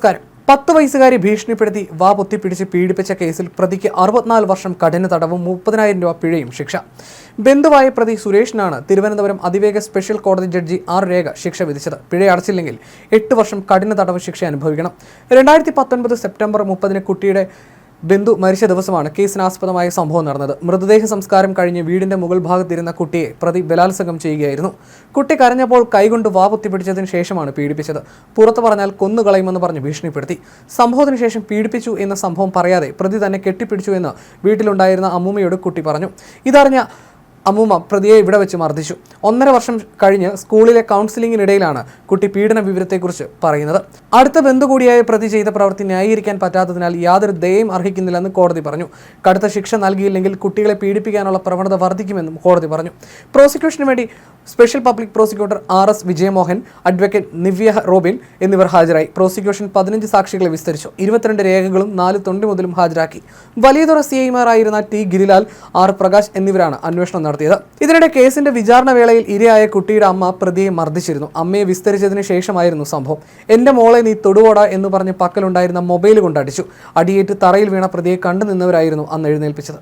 നമസ്കാരം. പത്ത് വയസ്സുകാരി ഭീഷണിപ്പെടുത്തി വാ പൊത്തിപ്പിടിച്ച് പീഡിപ്പിച്ച കേസിൽ പ്രതിക്ക് അറുപത്തിനാല് വർഷം കഠിന തടവും മുപ്പതിനായിരം രൂപ പിഴയും ശിക്ഷ. ബന്ധുവായ പ്രതി സുരേഷിനാണ് തിരുവനന്തപുരം അതിവേഗ സ്പെഷ്യൽ കോടതി ജഡ്ജി ആർ രേഖ ശിക്ഷ വിധിച്ചത്. പിഴ അടച്ചില്ലെങ്കിൽ എട്ട് വർഷം കഠിന തടവ് ശിക്ഷ അനുഭവിക്കണം. രണ്ടായിരത്തി പത്തൊൻപത് സെപ്റ്റംബർ മുപ്പതിന് കുട്ടിയുടെ ബന്ധു മരിച്ച ദിവസമാണ് കേസിനാസ്പദമായ സംഭവം നടന്നത്. മൃതദേഹ സംസ്കാരം കഴിഞ്ഞ് വീടിന്റെ മുകൾ ഭാഗത്തിരുന്ന കുട്ടിയെ പ്രതി ബലാത്സംഗം ചെയ്യുകയായിരുന്നു. കുട്ടി കരഞ്ഞപ്പോൾ കൈകൊണ്ട് വാ പിടിച്ചതിന് ശേഷമാണ് പീഡിപ്പിച്ചത്. പുറത്തു പറഞ്ഞാൽ കൊന്നുകളയുമെന്ന് പറഞ്ഞ് ഭീഷണിപ്പെടുത്തി. സംഭവത്തിന് ശേഷം പീഡിപ്പിച്ചു എന്ന സംഭവം പറയാതെ പ്രതി തന്നെ കെട്ടിപ്പിടിച്ചു എന്ന് വീട്ടിലുണ്ടായിരുന്ന അമ്മൂമ്മയോട് കുട്ടി പറഞ്ഞു. ഇതറിഞ്ഞ അമ്മൂമ്മ പ്രതിയെ ഇവിടെ വെച്ച് മർദ്ദിച്ചു. ഒന്നര വർഷം കഴിഞ്ഞ് സ്കൂളിലെ കൗൺസിലിംഗിനിടയിലാണ് കുട്ടി പീഡന വിവരത്തെക്കുറിച്ച് പറയുന്നത്. അടുത്ത ബന്ധു കൂടിയായ പ്രതി ചെയ്ത പ്രവൃത്തി ന്യായീകരിക്കാൻ പറ്റാത്തതിനാൽ യാതൊരു ദയയും അർഹിക്കുന്നില്ലെന്ന് കോടതി പറഞ്ഞു. കടുത്ത ശിക്ഷ നൽകിയില്ലെങ്കിൽ കുട്ടികളെ പീഡിപ്പിക്കാനുള്ള പ്രവണത വർദ്ധിക്കുമെന്നും കോടതി പറഞ്ഞു. പ്രോസിക്യൂഷന് വേണ്ടി special public prosecutor R S Vijayamohan advocate Nivya Robin എന്നിവർ ഹാജരായി. പ്രോസിക്യൂഷൻ പതിനഞ്ച് സാക്ഷികളെ വിസ്തരിച്ചു. ഇരുപത്തിരണ്ട് രേഖകളും നാല് തൊണ്ടി മുതലും ഹാജരാക്കി. വലിയതുറ സി ഐമാരായിരുന്ന ടി ഗിരിലാൽ ആർ പ്രകാശ് എന്നിവരാണ് അന്വേഷണം നടത്തിയത്. ഇതിനിടെ കേസിന്റെ വിചാരണ വേളയിൽ ഇരയായ കുട്ടിയുടെ അമ്മ പ്രതിയെ മർദ്ദിച്ചിരുന്നു. അമ്മയെ വിസ്തരിച്ചതിന് ശേഷമായിരുന്നു സംഭവം. എന്റെ മോളെ നീ തൊടുവോട എന്ന് പറഞ്ഞ് പക്കലുണ്ടായിരുന്ന മൊബൈൽ കൊണ്ടടിച്ചു. അടിയേറ്റ് തറയിൽ വീണ പ്രതിയെ കണ്ടു നിന്നവരായിരുന്നു അന്ന് എഴുന്നേൽപ്പിച്ചത്.